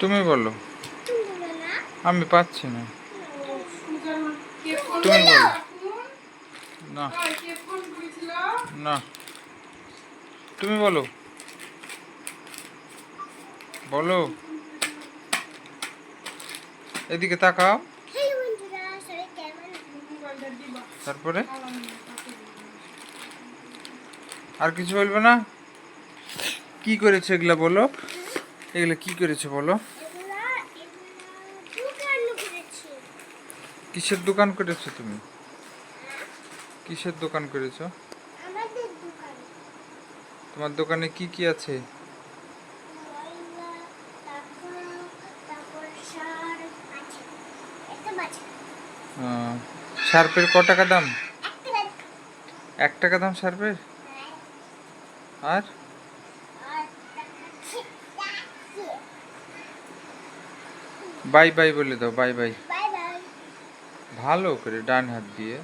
তুমি বলো। তুমি দেবে না আমি পাচ্ছি না। তুমি বলো। না। কে ফোন করেছিল? না। তুমি বলো। বলো। এদিকে তাকাও। হ্যালো বন্ধুরা সবাই কেমন মোবাইলটা দিবা। তারপরে। আর কিছু বলবে না? কি করেছে এগুলা বলো? এগুলা কি করেছ বলো? কিসের দোকান করেছ তুমি? কিসের দোকান করেছ? তোমার দোকানে কি কি আছে? ময়লা তারপর তারপর সার আছে। একটা বাচ্চা আহ, শার্পের ক টাকা দাম? এক টাকা দাম শার্পের আর আর? বাই বাই বলে দাও বাই বাই বাই বাই ভালো করে ডান হাত দিয়ে